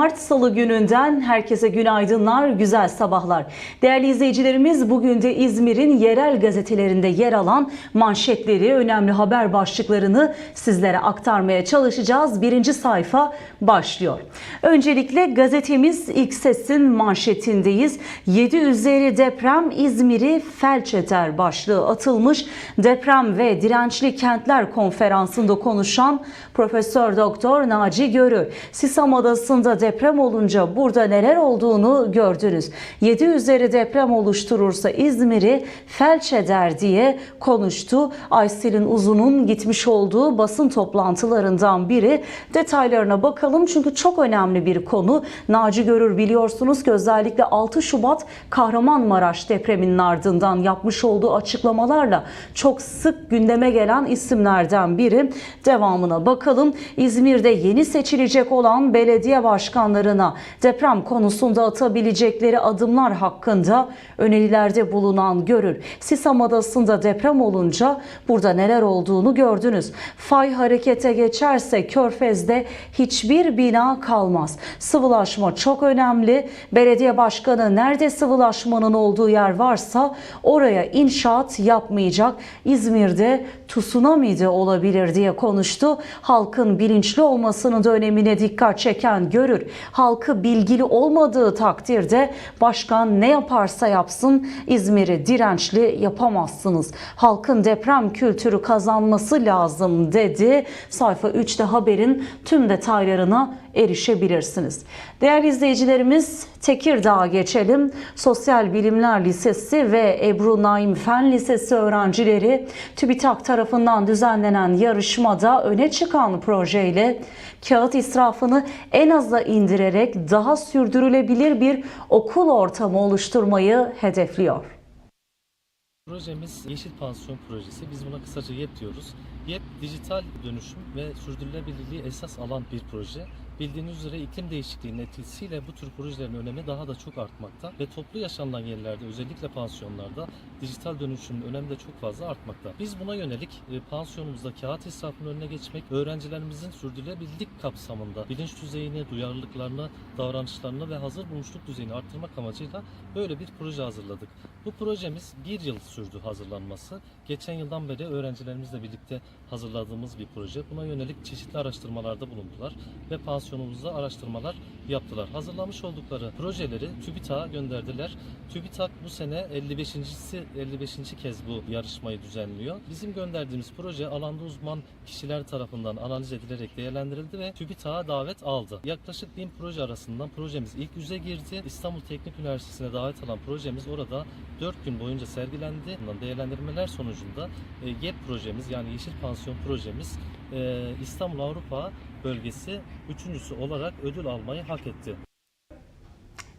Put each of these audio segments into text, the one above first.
Mart Salı gününden herkese günaydınlar, güzel sabahlar. Değerli izleyicilerimiz bugün de İzmir'in yerel gazetelerinde yer alan manşetleri, önemli haber başlıklarını sizlere aktarmaya çalışacağız. Birinci sayfa başlıyor. Öncelikle gazetemiz ilk sesin manşetindeyiz. 7 üzeri deprem İzmir'i felç eder başlığı atılmış. Deprem ve Dirençli Kentler Konferansı'nda konuşan Profesör Doktor Naci Görür, Sisam Adası'nda deprem olunca burada neler olduğunu gördünüz. 7 üzeri deprem oluşturursa İzmir'i felç eder diye konuştu. Aysel'in Uzun'un gitmiş olduğu basın toplantılarından biri. Detaylarına bakalım çünkü çok önemli bir konu. Naci Görür biliyorsunuz ki özellikle 6 Şubat Kahramanmaraş depreminin ardından yapmış olduğu açıklamalarla çok sık gündeme gelen isimlerden biri. Devamına bakalım. İzmir'de yeni seçilecek olan belediye başkanlarına deprem konusunda atabilecekleri adımlar hakkında önerilerde bulunan Görür. Sisam Adası'nda deprem olunca burada neler olduğunu gördünüz. Fay harekete geçerse Körfez'de hiçbir bina kalmaz. Sıvılaşma çok önemli. Belediye başkanı nerede sıvılaşmanın olduğu yer varsa oraya inşaat yapmayacak. İzmir'de tsunami de olabilir diye konuştu. Halkın bilinçli olmasının da önemine dikkat çeken Görür. Halkı bilgili olmadığı takdirde başkan ne yaparsa yapsın İzmir'i dirençli yapamazsınız. Halkın deprem kültürü kazanması lazım dedi. Sayfa 3'te haberin tüm detaylarına erişebilirsiniz. Değerli izleyicilerimiz Tekirdağ'a geçelim. Sosyal Bilimler Lisesi ve Ebru Naim Fen Lisesi öğrencileri TÜBİTAK tarafından düzenlenen yarışmada öne çıkan projeyle kağıt israfını en aza indirerek daha sürdürülebilir bir okul ortamı oluşturmayı hedefliyor. Projemiz Yeşil Pansiyon Projesi. Biz buna kısaca YEP diyoruz. YEP dijital dönüşüm ve sürdürülebilirliği esas alan bir proje. Bildiğiniz üzere iklim değişikliğinin etkisiyle bu tür projelerin önemi daha da çok artmakta ve toplu yaşanılan yerlerde özellikle pansiyonlarda dijital dönüşümün önemi de çok fazla artmakta. Biz buna yönelik e, pansiyonumuzda kağıt israfının önüne geçmek, öğrencilerimizin sürdürülebilirlik kapsamında bilinç düzeyini, duyarlılıklarını, davranışlarını ve hazır bulmuşluk düzeyini arttırmak amacıyla böyle bir proje hazırladık. Bu projemiz bir yıl sürdü hazırlanması. Geçen yıldan beri öğrencilerimizle birlikte hazırladığımız bir proje. Buna yönelik çeşitli araştırmalarda bulundular ve pansiyonumuzda araştırmalar yaptılar. Hazırlamış oldukları projeleri TÜBİTAK'a gönderdiler. TÜBİTAK bu sene 55.si 55. kez bu yarışmayı düzenliyor. Bizim gönderdiğimiz proje alanda uzman kişiler tarafından analiz edilerek değerlendirildi ve TÜBİTAK'a davet aldı. Yaklaşık bin proje arasından projemiz ilk yüze girdi. İstanbul Teknik Üniversitesi'ne davet alan projemiz orada 4 gün boyunca sergilendi. Değerlendirmeler sonucunda e, GEP projemiz yani Yeşil Pansiyon projemiz e, İstanbul Avrupa bölgesi üçüncüsü olarak ödül almayı hak etti.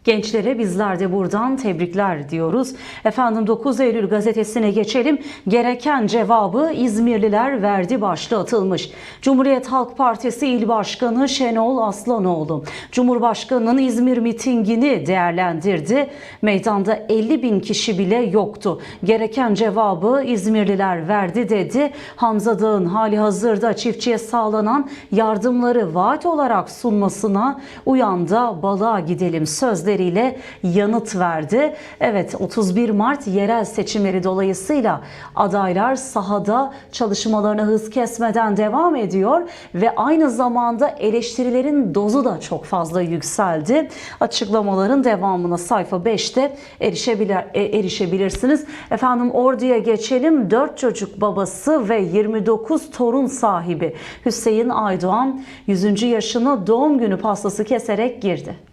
Gençlere bizler de buradan tebrikler diyoruz. Efendim 9 Eylül gazetesine geçelim. Gereken cevabı İzmirliler verdi başlığı atılmış. Cumhuriyet Halk Partisi İl Başkanı Şenol Aslanoğlu, Cumhurbaşkanı'nın İzmir mitingini değerlendirdi. Meydanda 50 bin kişi bile yoktu. Gereken cevabı İzmirliler verdi dedi. Hamza Dağ'ın hali hazırda çiftçiye sağlanan yardımları vaat olarak sunmasına uyanda balığa gidelim sözleriyle yanıt verdi. Evet 31 Mart yerel seçimleri dolayısıyla adaylar sahada çalışmalarına hız kesmeden devam ediyor ve aynı zamanda eleştirilerin dozu da çok fazla yükseldi. Açıklamaların devamına sayfa 5'te erişebilir, e, erişebilirsiniz. Efendim Ordu'ya geçelim. 4 çocuk babası ve 29 torun sahibi Hüseyin Aydoğan 100. yaşına doğum günü pastası keserek girdi.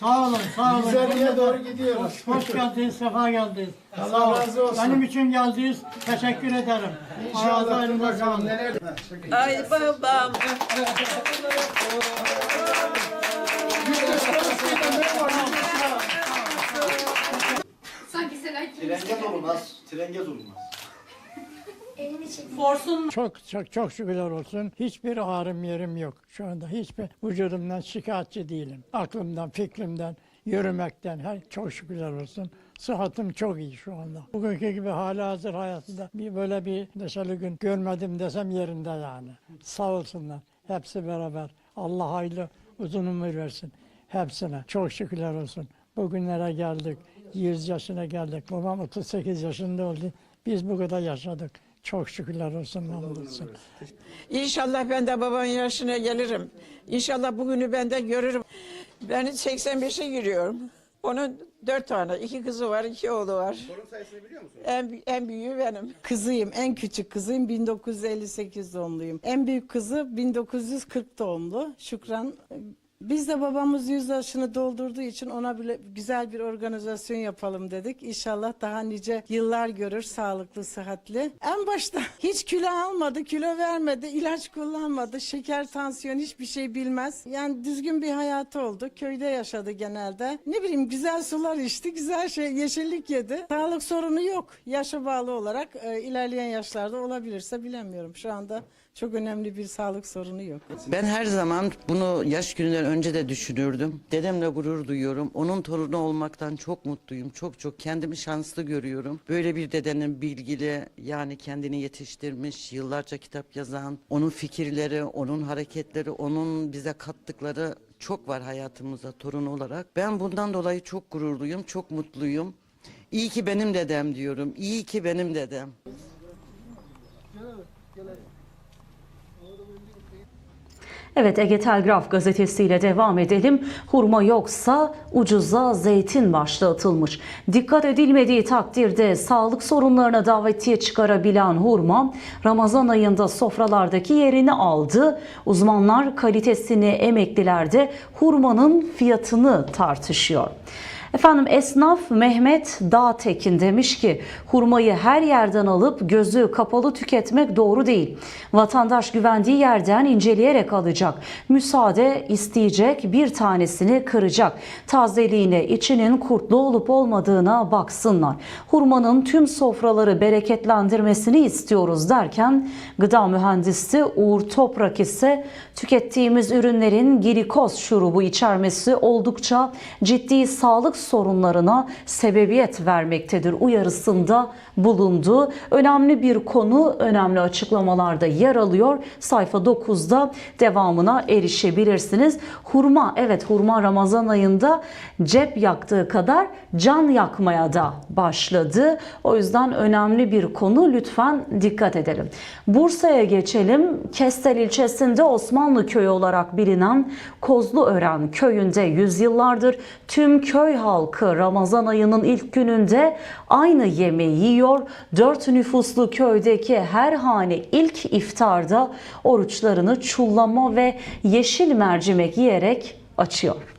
Sağ olun, sağ olun. Güzelliğe doğru gidiyoruz. Hoş geldiniz, sefa geldiniz. Allah Sağ olun. razı olsun. Benim için geldiniz, teşekkür ederim. İnşallah elinize bakalım neler. Ay babam. Sanki Selay Trengez olmaz. Trengez olmaz. Çek. Çok çok çok şükürler olsun. Hiçbir ağrım yerim yok şu anda. Hiçbir vücudumdan şikayetçi değilim. Aklımdan, fikrimden, yürümekten her çok şükürler olsun. Sıhhatim çok iyi şu anda. Bugünkü gibi hala hazır hayatında bir böyle bir neşeli gün görmedim desem yerinde yani. Sağ olsunlar. Hepsi beraber. Allah hayırlı uzun ömür versin hepsine. Çok şükürler olsun. Bugünlere geldik. 100 yaşına geldik. Babam 38 yaşında oldu. Biz bu kadar yaşadık. Çok şükürler olsun. Hamdolsun. İnşallah ben de babanın yaşına gelirim. İnşallah bugünü ben de görürüm. Ben 85'e giriyorum. Onun dört tane, iki kızı var, iki oğlu var. Sorun sayısını biliyor musun? En, en büyüğü benim. Kızıyım, en küçük kızıyım. 1958 doğumluyum. En büyük kızı 1940 doğumlu. Şükran. Biz de babamız 100 yaşını doldurduğu için ona bile güzel bir organizasyon yapalım dedik. İnşallah daha nice yıllar görür, sağlıklı, sıhhatli. En başta hiç kilo almadı, kilo vermedi, ilaç kullanmadı, şeker, tansiyon hiçbir şey bilmez. Yani düzgün bir hayatı oldu. Köyde yaşadı genelde. Ne bileyim güzel sular içti, güzel şey, yeşillik yedi. Sağlık sorunu yok. Yaşa bağlı olarak e, ilerleyen yaşlarda olabilirse bilemiyorum. Şu anda çok önemli bir sağlık sorunu yok. Ben her zaman bunu yaş gününden önce de düşünürdüm. Dedemle gurur duyuyorum. Onun torunu olmaktan çok mutluyum. Çok çok kendimi şanslı görüyorum. Böyle bir dedenin bilgili yani kendini yetiştirmiş, yıllarca kitap yazan, onun fikirleri, onun hareketleri, onun bize kattıkları çok var hayatımıza torun olarak. Ben bundan dolayı çok gururluyum, çok mutluyum. İyi ki benim dedem diyorum. İyi ki benim dedem. Evet Ege Telgraf gazetesiyle devam edelim. Hurma yoksa ucuza zeytin başlığı atılmış. Dikkat edilmediği takdirde sağlık sorunlarına davetiye çıkarabilen hurma Ramazan ayında sofralardaki yerini aldı. Uzmanlar kalitesini emeklilerde hurmanın fiyatını tartışıyor. Efendim esnaf Mehmet Dağtekin demiş ki hurmayı her yerden alıp gözü kapalı tüketmek doğru değil. Vatandaş güvendiği yerden inceleyerek alacak. Müsaade isteyecek bir tanesini kıracak. Tazeliğine içinin kurtlu olup olmadığına baksınlar. Hurmanın tüm sofraları bereketlendirmesini istiyoruz derken gıda mühendisi Uğur Toprak ise tükettiğimiz ürünlerin glikoz şurubu içermesi oldukça ciddi sağlık sorunlarına sebebiyet vermektedir uyarısında bulundu. Önemli bir konu, önemli açıklamalarda yer alıyor. Sayfa 9'da devamına erişebilirsiniz. Hurma, evet hurma Ramazan ayında cep yaktığı kadar can yakmaya da başladı. O yüzden önemli bir konu. Lütfen dikkat edelim. Bursa'ya geçelim. Kestel ilçesinde Osmanlı köyü olarak bilinen Kozluören köyünde yüzyıllardır tüm köy halkı Ramazan ayının ilk gününde aynı yemeği yiyor. Dört nüfuslu köydeki her hane ilk iftarda oruçlarını çullama ve yeşil mercimek yiyerek açıyor.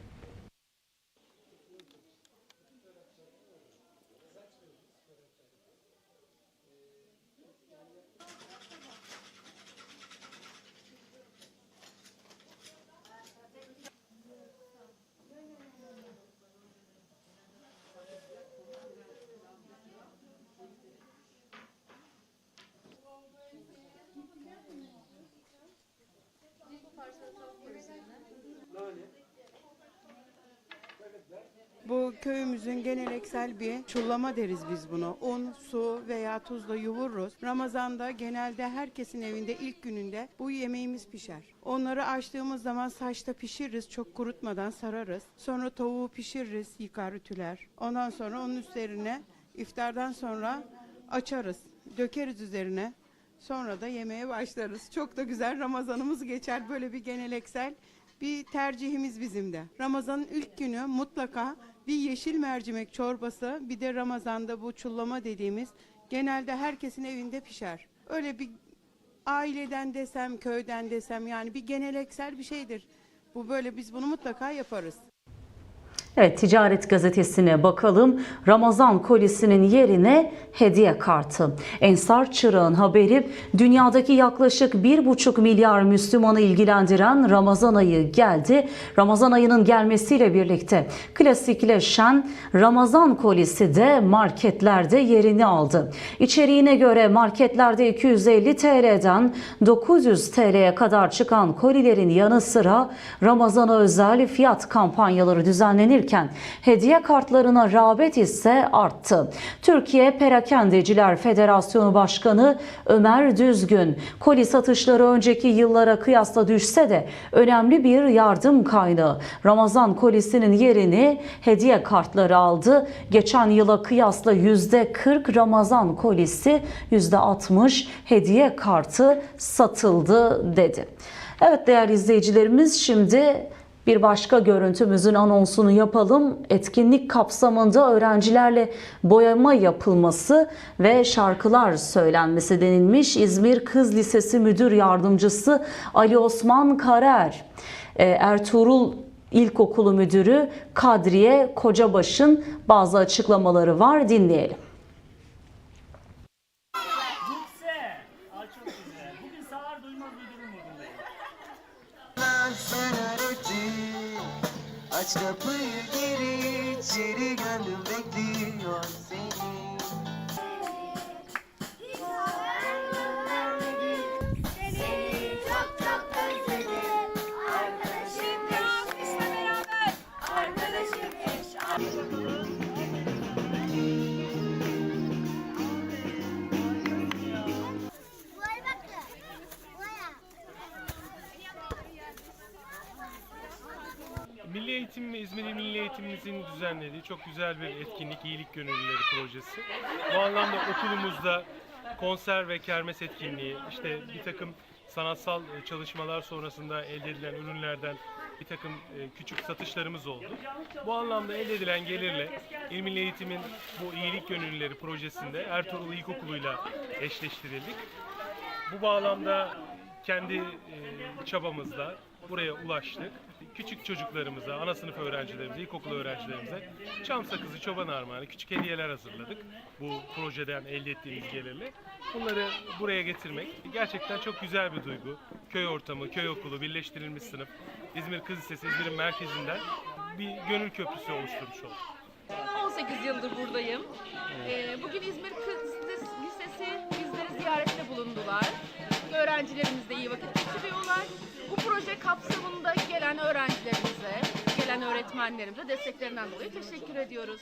Bu köyümüzün geleneksel bir çullama deriz biz bunu. Un, su veya tuzla yoğururuz. Ramazanda genelde herkesin evinde ilk gününde bu yemeğimiz pişer. Onları açtığımız zaman saçta pişiririz çok kurutmadan sararız. Sonra tavuğu pişiririz yıkar ütüler. Ondan sonra onun üzerine iftardan sonra açarız. Dökeriz üzerine. Sonra da yemeğe başlarız. Çok da güzel Ramazanımız geçer. Böyle bir geleneksel bir tercihimiz bizim de. Ramazanın ilk günü mutlaka bir yeşil mercimek çorbası, bir de Ramazan'da bu çullama dediğimiz genelde herkesin evinde pişer. Öyle bir aileden desem, köyden desem yani bir geleneksel bir şeydir. Bu böyle biz bunu mutlaka yaparız. Evet Ticaret Gazetesi'ne bakalım. Ramazan kolisinin yerine hediye kartı. Ensar Çırağ'ın haberi dünyadaki yaklaşık 1,5 milyar Müslümanı ilgilendiren Ramazan ayı geldi. Ramazan ayının gelmesiyle birlikte klasikleşen Ramazan kolisi de marketlerde yerini aldı. İçeriğine göre marketlerde 250 TL'den 900 TL'ye kadar çıkan kolilerin yanı sıra Ramazan'a özel fiyat kampanyaları düzenlenirken hediye kartlarına rağbet ise arttı. Türkiye Perakendeciler Federasyonu Başkanı Ömer Düzgün, koli satışları önceki yıllara kıyasla düşse de önemli bir yardım kaynağı. Ramazan kolisinin yerini hediye kartları aldı. Geçen yıla kıyasla %40 Ramazan kolisi, %60 hediye kartı satıldı dedi. Evet değerli izleyicilerimiz şimdi bir başka görüntümüzün anonsunu yapalım. Etkinlik kapsamında öğrencilerle boyama yapılması ve şarkılar söylenmesi denilmiş. İzmir Kız Lisesi Müdür Yardımcısı Ali Osman Karer, e, Ertuğrul İlkokulu Müdürü Kadriye Kocabaş'ın bazı açıklamaları var. Dinleyelim. Aç kapıyı geri içeri gönlüm bekliyor seni Eğitim ve İzmir İl Milli Eğitimimizin düzenlediği çok güzel bir etkinlik, iyilik gönüllüleri projesi. Bu anlamda okulumuzda konser ve kermes etkinliği, işte bir takım sanatsal e, çalışmalar sonrasında elde edilen ürünlerden bir takım e, küçük satışlarımız oldu. Bu anlamda elde edilen gelirle İl Eğitim'in bu iyilik gönüllüleri projesinde Ertuğrul İlkokulu'yla eşleştirildik. Bu bağlamda kendi e, çabamızla buraya ulaştık. Küçük çocuklarımıza, ana sınıf öğrencilerimize, ilkokul öğrencilerimize çam sakızı, çoban armağanı, küçük hediyeler hazırladık. Bu projeden elde ettiğimiz gelirle. Bunları buraya getirmek gerçekten çok güzel bir duygu. Köy ortamı, köy okulu, birleştirilmiş sınıf, İzmir Kız Lisesi, İzmir'in merkezinden bir gönül köprüsü oluşturmuş olduk. 18 yıldır buradayım. Ee, bugün İzmir Kız Lisesi bizleri ziyarette bulundular. Öğrencilerimiz de iyi vakit geçiriyorlar. Bu proje kapsamında gelen öğrencilerimize, gelen öğretmenlerimize desteklerinden dolayı teşekkür ediyoruz.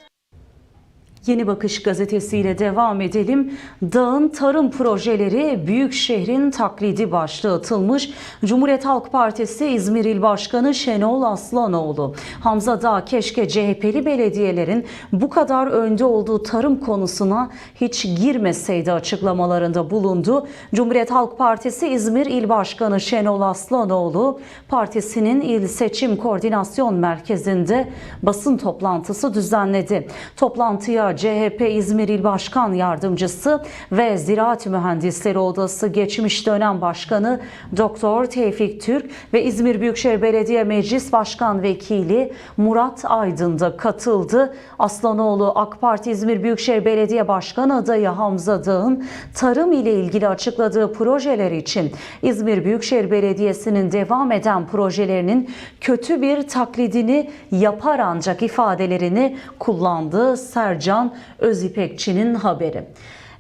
Yeni Bakış gazetesiyle devam edelim. Dağın tarım projeleri büyük şehrin taklidi başlığı atılmış. Cumhuriyet Halk Partisi İzmir İl Başkanı Şenol Aslanoğlu, Hamza Dağ keşke CHP'li belediyelerin bu kadar önde olduğu tarım konusuna hiç girmeseydi açıklamalarında bulundu. Cumhuriyet Halk Partisi İzmir İl Başkanı Şenol Aslanoğlu, partisinin İl Seçim Koordinasyon Merkezi'nde basın toplantısı düzenledi. Toplantıya CHP İzmir İl Başkan Yardımcısı ve Ziraat Mühendisleri Odası geçmiş dönem başkanı Doktor Tevfik Türk ve İzmir Büyükşehir Belediye Meclis Başkan Vekili Murat Aydın da katıldı. Aslanoğlu AK Parti İzmir Büyükşehir Belediye Başkan adayı Hamza Dağ'ın tarım ile ilgili açıkladığı projeler için İzmir Büyükşehir Belediyesi'nin devam eden projelerinin kötü bir taklidini yapar ancak ifadelerini kullandı. Sercan Özipekçi'nin haberi.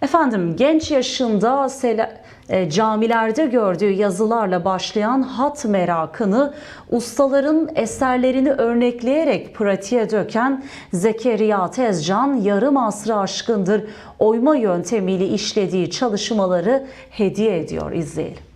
Efendim genç yaşında e, camilerde gördüğü yazılarla başlayan hat merakını ustaların eserlerini örnekleyerek pratiğe döken Zekeriya Tezcan yarım asrı aşkındır oyma yöntemiyle işlediği çalışmaları hediye ediyor. İzleyelim.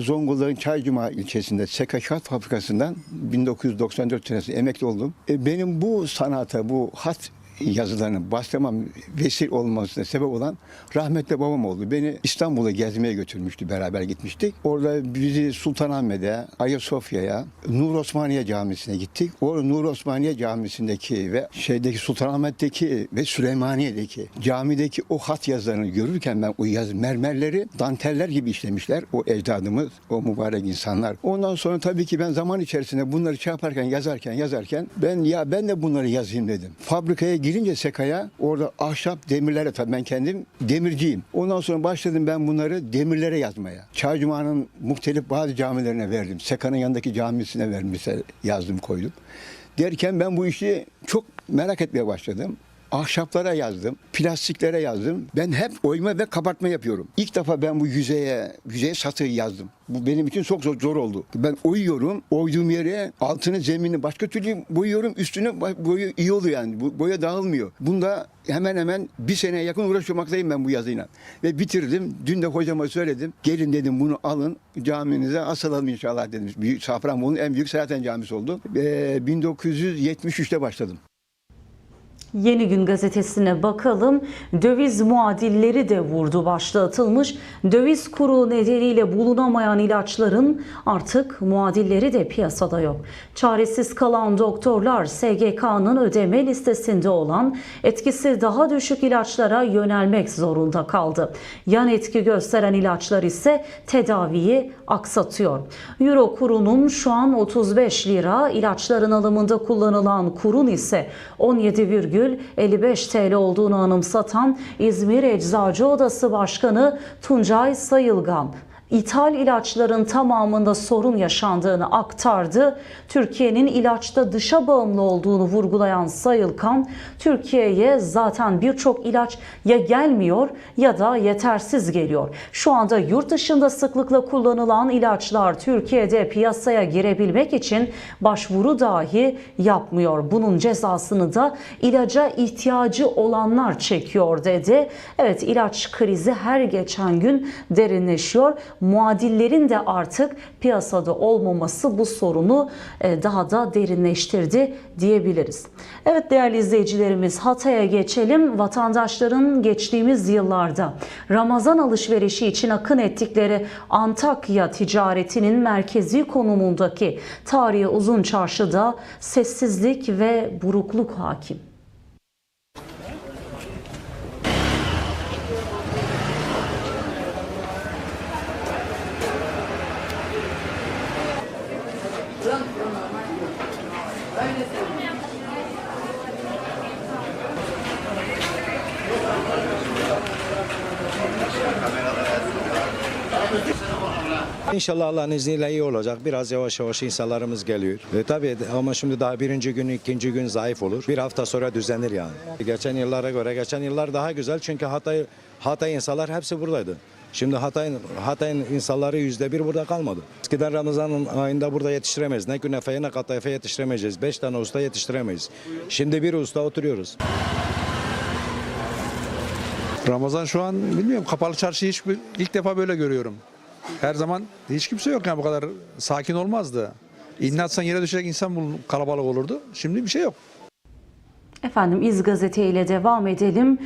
Zonguldak'ın Çaycuma ilçesinde Şat Fabrikası'ndan 1994 senesinde emekli oldum. E, benim bu sanata, bu hat yazılarını bastırmam vesile olmasına sebep olan rahmetli babam oldu. Beni İstanbul'a gezmeye götürmüştü. Beraber gitmiştik. Orada bizi Sultanahmet'e, Ayasofya'ya, Nur Osmaniye Camisi'ne gittik. Orada Nur Osmaniye Camisi'ndeki ve şeydeki Sultanahmet'teki ve Süleymaniye'deki camideki o hat yazılarını görürken ben o yaz mermerleri danteller gibi işlemişler. O ecdadımız, o mübarek insanlar. Ondan sonra tabii ki ben zaman içerisinde bunları şey yaparken, yazarken, yazarken ben ya ben de bunları yazayım dedim. Fabrikaya girince Seka'ya orada ahşap demirlere tabii ben kendim demirciyim. Ondan sonra başladım ben bunları demirlere yazmaya. Çaycuma'nın muhtelif bazı camilerine verdim. Seka'nın yanındaki camisine verdim mesela yazdım koydum. Derken ben bu işi çok merak etmeye başladım. Ahşaplara yazdım, plastiklere yazdım. Ben hep oyma ve kabartma yapıyorum. İlk defa ben bu yüzeye, yüzeye satır yazdım. Bu benim için çok zor, zor oldu. Ben oyuyorum, oyduğum yere altını, zemini başka türlü boyuyorum, üstünü boyu iyi oluyor yani. Bu boya dağılmıyor. Bunda hemen hemen bir seneye yakın uğraşmaktayım ben bu yazıyla. Ve bitirdim. Dün de hocama söyledim. Gelin dedim bunu alın caminize asalım inşallah dedim. Büyük Safranbolu'nun en büyük zaten camisi oldu. Ee, 1973'te başladım. Yeni Gün gazetesine bakalım. Döviz muadilleri de vurdu başlığı atılmış. Döviz kuru nedeniyle bulunamayan ilaçların artık muadilleri de piyasada yok. Çaresiz kalan doktorlar SGK'nın ödeme listesinde olan etkisi daha düşük ilaçlara yönelmek zorunda kaldı. Yan etki gösteren ilaçlar ise tedaviyi aksatıyor. Euro kurunun şu an 35 lira, ilaçların alımında kullanılan kurun ise 17,55 TL olduğunu anımsatan İzmir Eczacı Odası Başkanı Tuncay Sayılgan İthal ilaçların tamamında sorun yaşandığını aktardı. Türkiye'nin ilaçta dışa bağımlı olduğunu vurgulayan Sayılkan, Türkiye'ye zaten birçok ilaç ya gelmiyor ya da yetersiz geliyor. Şu anda yurt dışında sıklıkla kullanılan ilaçlar Türkiye'de piyasaya girebilmek için başvuru dahi yapmıyor. Bunun cezasını da ilaca ihtiyacı olanlar çekiyor dedi. Evet ilaç krizi her geçen gün derinleşiyor. Muadillerin de artık piyasada olmaması bu sorunu e, daha da derinleştirdi diyebiliriz. Evet değerli izleyicilerimiz Hatay'a geçelim. Vatandaşların geçtiğimiz yıllarda Ramazan alışverişi için akın ettikleri Antakya ticaretinin merkezi konumundaki tarihi uzun çarşıda sessizlik ve burukluk hakim. İnşallah Allah'ın izniyle iyi olacak. Biraz yavaş yavaş insanlarımız geliyor. E, tabii ama şimdi daha birinci gün, ikinci gün zayıf olur. Bir hafta sonra düzenir yani. Geçen yıllara göre, geçen yıllar daha güzel çünkü Hatay, Hatay insanlar hepsi buradaydı. Şimdi Hatay'ın Hatay'ın insanları yüzde bir burada kalmadı. Eskiden Ramazan'ın ayında burada yetiştiremeyiz. Ne künefeye ne katayfe yetiştiremeyeceğiz. Beş tane usta yetiştiremeyiz. Şimdi bir usta oturuyoruz. Ramazan şu an bilmiyorum kapalı çarşı hiç ilk defa böyle görüyorum. Her zaman hiç kimse yok yani bu kadar sakin olmazdı. İğne atsan yere düşecek insan bul- kalabalık olurdu. Şimdi bir şey yok. Efendim İz Gazete ile devam edelim.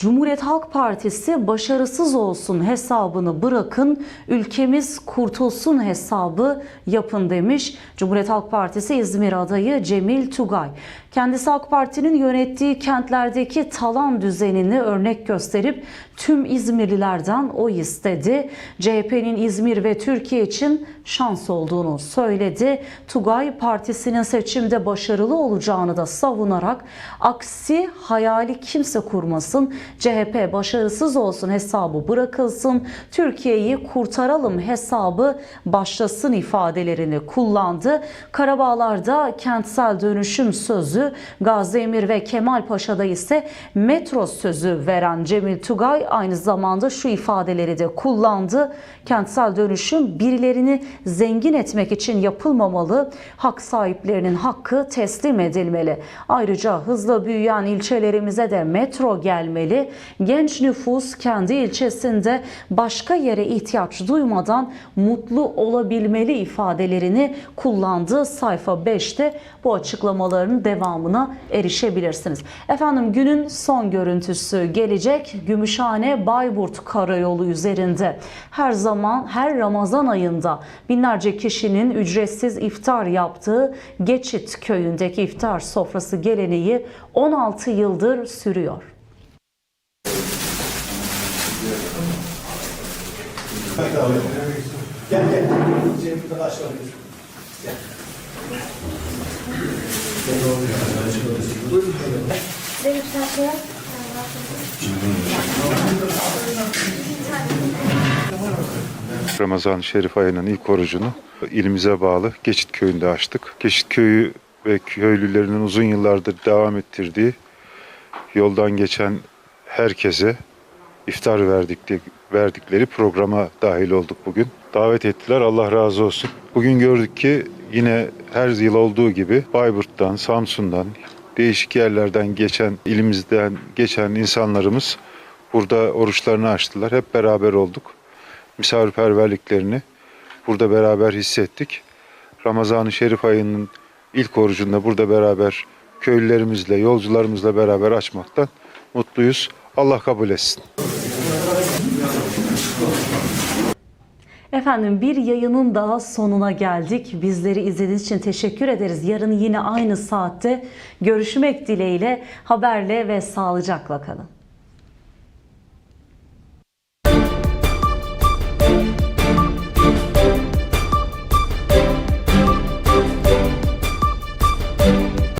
Cumhuriyet Halk Partisi başarısız olsun hesabını bırakın, ülkemiz kurtulsun hesabı yapın demiş. Cumhuriyet Halk Partisi İzmir adayı Cemil Tugay. Kendisi AK Parti'nin yönettiği kentlerdeki talan düzenini örnek gösterip tüm İzmirlilerden oy istedi. CHP'nin İzmir ve Türkiye için şans olduğunu söyledi. Tugay partisinin seçimde başarılı olacağını da savunarak aksi hayali kimse kurmasın. CHP başarısız olsun hesabı bırakılsın. Türkiye'yi kurtaralım hesabı başlasın ifadelerini kullandı. Karabağlar'da kentsel dönüşüm sözü, Gazi Emir ve Kemal Paşa'da ise metro sözü veren Cemil Tugay aynı zamanda şu ifadeleri de kullandı. Kentsel dönüşüm birilerini zengin etmek için yapılmamalı. Hak sahiplerinin hakkı teslim edilmeli. Ayrıca hızla büyüyen ilçelerimize de metro gelmeli. Genç nüfus kendi ilçesinde başka yere ihtiyaç duymadan mutlu olabilmeli ifadelerini kullandığı sayfa 5'te bu açıklamaların devamına erişebilirsiniz. Efendim günün son görüntüsü gelecek. Gümüşhane Bayburt Karayolu üzerinde her zaman her Ramazan ayında binlerce kişinin ücretsiz iftar yaptığı Geçit köyündeki iftar sofrası geleneği 16 yıldır sürüyor. Gel gel. Cemil'den aşağı Gel. Ramazan Şerif ayının ilk orucunu ilimize bağlı Geçit Köyü'nde açtık. Geçit Köyü ve köylülerinin uzun yıllardır devam ettirdiği yoldan geçen herkese iftar verdikleri, verdikleri programa dahil olduk bugün. Davet ettiler Allah razı olsun. Bugün gördük ki yine her yıl olduğu gibi Bayburt'tan, Samsun'dan, değişik yerlerden geçen, ilimizden geçen insanlarımız burada oruçlarını açtılar. Hep beraber olduk misafirperverliklerini burada beraber hissettik. Ramazan-ı Şerif ayının ilk orucunda burada beraber köylülerimizle, yolcularımızla beraber açmaktan mutluyuz. Allah kabul etsin. Efendim bir yayının daha sonuna geldik. Bizleri izlediğiniz için teşekkür ederiz. Yarın yine aynı saatte görüşmek dileğiyle haberle ve sağlıcakla kalın.